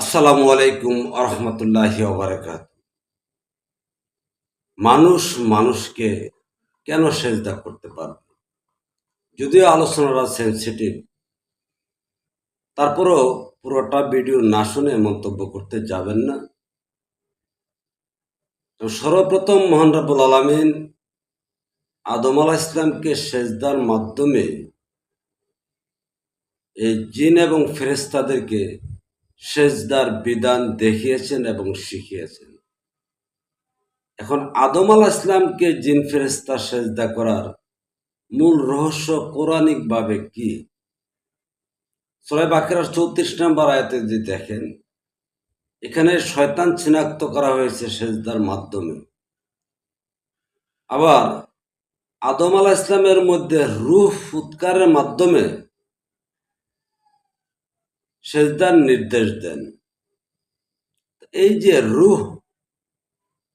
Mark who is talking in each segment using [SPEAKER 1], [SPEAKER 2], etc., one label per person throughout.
[SPEAKER 1] আসসালামু আলাইকুম আরহামতুল্লাহ বারাকাত মানুষ মানুষকে কেন সেজদা করতে পারবে? যদিও আলোচনাটা সেন্সিটিভ তারপরও পুরোটা ভিডিও না শুনে মন্তব্য করতে যাবেন না। সর্বপ্রথম মোহান রাবুল আলমিন আদম আলা ইসলামকে সেজদার মাধ্যমে এই জিন এবং ফেরেস্তাদেরকে সেজদার বিধান দেখিয়েছেন এবং শিখিয়েছেন। এখন আদম আল ইসলামকে জিন ফেরেস্তা সেজদা করার মূল রহস্য পৌরাণিক ভাবে কি? সোলাই বাকেরার চৌত্রিশ নম্বর আয়াতে যদি দেখেন, এখানে শয়তান চিনাক্ত করা হয়েছে সেজদার মাধ্যমে। আবার আদম আলাহ ইসলামের মধ্যে রুহ ফুৎকারের মাধ্যমে সেজদার নির্দেশ দেন। এই যে রুহ,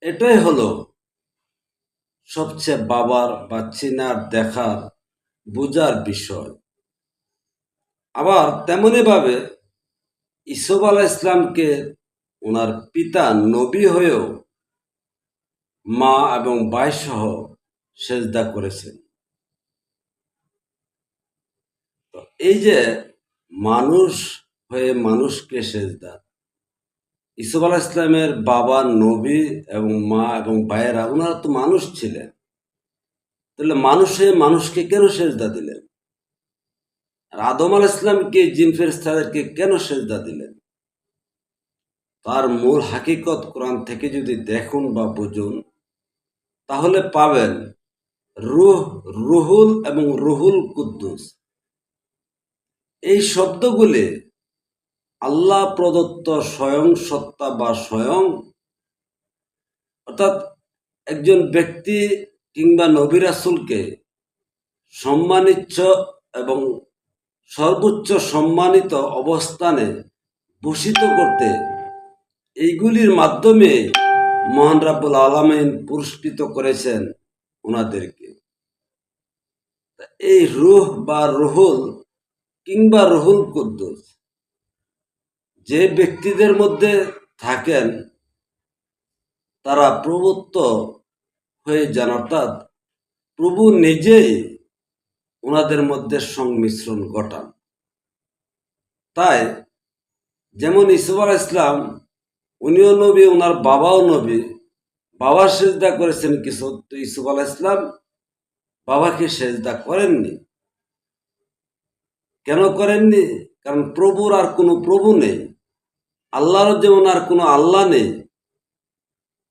[SPEAKER 1] এটাই হলো সবচেয়ে বাবার বা চিনার দেখার, বুজার বিষয়। আবার তেমনি ভাবে ইসব আলাহ ইসলামকে ওনার পিতা নবী হয়েও মা এবং সহ সেজদা করেছেন। এই যে মানুষ হয়ে মানুষকে সেজদা। ইসুফ আলাহ ইসলামের বাবা, নবী এবং মা এবং ভাইয়েরা ওনারা তো মানুষ ছিলেন। তাহলে মানুষ মানুষকে কেন সেজদা দিলেন? আর আদম আল ইসলামকে জিন ফেরেস্তাদেরকে কেন সেজদা দিলেন? তার মূল হাকিকত কোরআন থেকে যদি দেখুন বা বুঝুন, তাহলে পাবেন রুহ, রুহুল এবং রুহুল কুদ্দুস। এই শব্দগুলি আল্লাহ প্রদত্ত স্বয়ং সত্তা বা স্বয়ং, অর্থাৎ একজন ব্যক্তি কিংবা নবিরাসুলকে সম্মানিত এবং সর্বোচ্চ সম্মানিত অবস্থানে ভূষিত করতে এইগুলির মাধ্যমে মহান রাব্বুল আলমিন পুরস্কৃত করেছেন ওনাদেরকে এই রুহ বা রুহুল কিংবা রুহুল কুদ্দুস যে ব্যক্তিদের মধ্যে থাকেন, তারা প্রভুত্ব হয়ে যান, অর্থাৎ প্রভু নিজেই ওনাদের মধ্যে সংমিশ্রণ ঘটান। তাই যেমন ইসুফ ইসলাম উনিও নবী, ওনার বাবাও নবী। বাবা সেজদা করেছেন কিছু তো ইসুফ আল ইসলাম বাবাকে সেজদা করেননি। কেন করেননি? কারণ প্রভুর আর কোনো প্রভু নেই। আল্লাহর যেমন আর কোনো আল্লাহ নেই।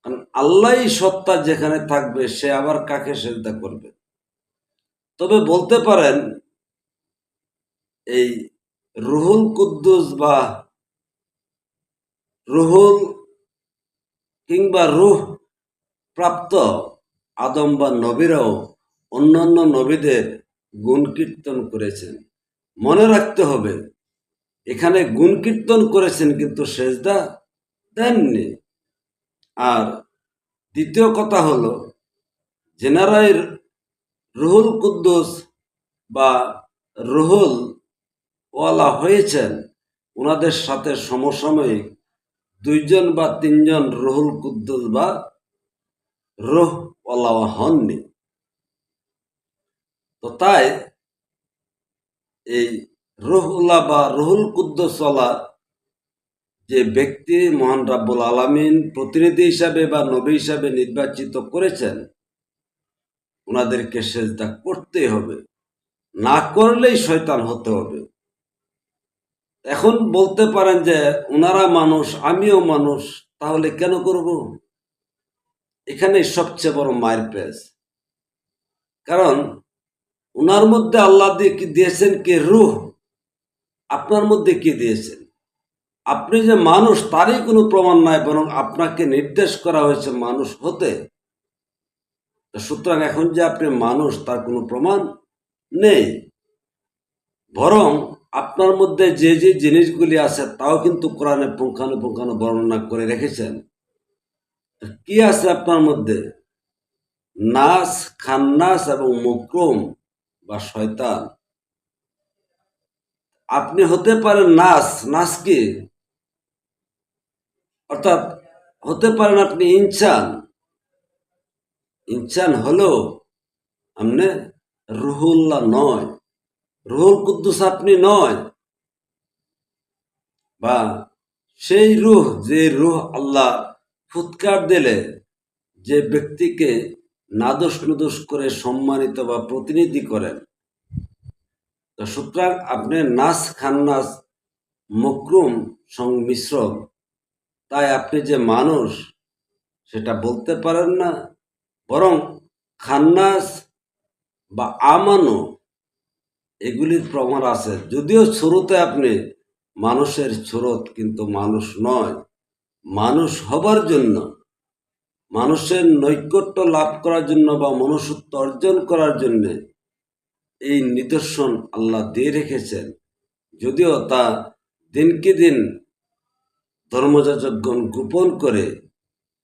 [SPEAKER 1] কারণ আল্লাহই সত্তা যেখানে থাকবে, সে আবার কাকে সেজদা করবে? তবে বলতে পারেন, এই রুহুল কুদ্দুস বা রুহুল কিংবা রুহ প্রাপ্ত আদম বা নবীরাও অন্যান্য নবীদের গুণ কীর্তন করেছেন। মনে রাখতে হবে এখানে গুণ কীর্তন করেছেন কিন্তু সেজদা দেননি। আর দ্বিতীয় কথা হলো জেনারাই রুহুল কুদ্দুস বা রুহুল ওয়ালা হয়েছেন ওনাদের সাথে সমসাময়িক দুইজন বা তিনজন রুহুল কুদ্দুস বা রুহ ওয়ালা হননি। তো তাই এই রুহুল্লাহ বা রুহুল কুদ্দসলা যে ব্যক্তি মহান রাব্বুল আলমিন প্রতিনিধি হিসাবে বা নবী হিসাবে নির্বাচিত করেছেন, ওনাদেরকে সেজদা করতেই হবে। না করলেই শয়তান হতে হবে। এখন বলতে পারেন যে ওনারা মানুষ, আমিও মানুষ, তাহলে কেন করব? এখানে সবচেয়ে বড় মায়ের পেস কারণ ওনার মধ্যে আল্লাহ দিয়ে দিয়েছেন কি? রুহ। আপনার মধ্যে কি দিয়েছেন? আপনি যে মানুষ, তারই কোনো প্রমাণ নাই, বরং আপনাকে নির্দেশ করা হয়েছে মানুষ হতে। সুতরাং এখন যে আপনি মানুষ, তার কোনো প্রমাণ নেই। বরং আপনার মধ্যে যে যে জিনিসগুলি আছে, তাও কিন্তু কোরআনে পুঙ্খানুপুঙ্খানু বর্ণনা করে রেখেছেন। কি আছে আপনার মধ্যে? নাস, খান্নাস এবং মুক্রম বা শয়তান। আপনি হতে পারেন নাস নাস কি? অর্থাৎ হতে পারেন আপনি ইনসান ইনসান হলেও আপনি রুহুল্লাহ নয়। রুহুল কুদ্দুস আপনি নয়। বা সেই রুহ, যে রুহ আল্লাহ ফুৎকার দিলে, যে ব্যক্তিকে নাদোষ নুদোষ করে সম্মানিত বা প্রতিনিধি করেন তো সুতরাং আপনি নাচ খান্নাস মকরুম সংমিশ্রণ তাই আপনি যে মানুষ, সেটা বলতে পারেন না। বরং খান্নাস বা আমানো, এগুলির প্রমাণ আছে। যদিও শুরুতে আপনি মানুষের স্রোত, কিন্তু মানুষ নয়। মানুষ হবার জন্য, মানুষের নৈকট্য লাভ করার জন্য বা মনুষ্যত্ব অর্জন করার জন্য এই নিদর্শন আল্লাহ দিয়ে রেখেছেন। যদিও তা দিনকে দিন ধর্মযাজকগণ গোপন করে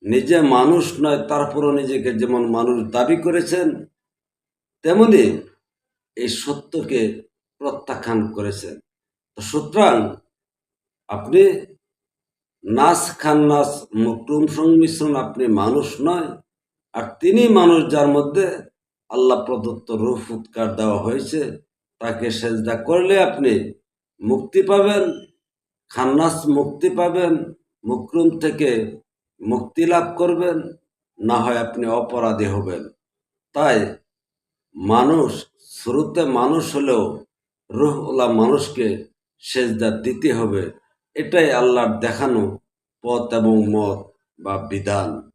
[SPEAKER 1] নিজে মানুষ নয়, তারপরও নিজেকে যেমন মানুষ দাবি করেছেন, তেমনি এই সত্যকে প্রত্যাখ্যান করেছেন। সুতরাং আপনি নাচ খান নাচ মুকরুম সংমিশ্রণ আপনি মানুষ নয়, আর তিনি মানুষ যার মধ্যে আল্লাহ প্রদত্ত রূপ উৎকার দেওয়া হয়েছে। তাকে সেজদা করলে আপনি মুক্তি পাবেন, খান্নাস মুক্তি পাবেন, মুকরুম থেকে মুক্তি লাভ করবেন, না হয় আপনি অপরাধী হবেন। তাই মানুষ, শুরুতে মানুষ হলেও রুহ মানুষকে সেজদা দিতে হবে। এটাই আল্লাহর দেখানো পথ এবং মত বা বিধান।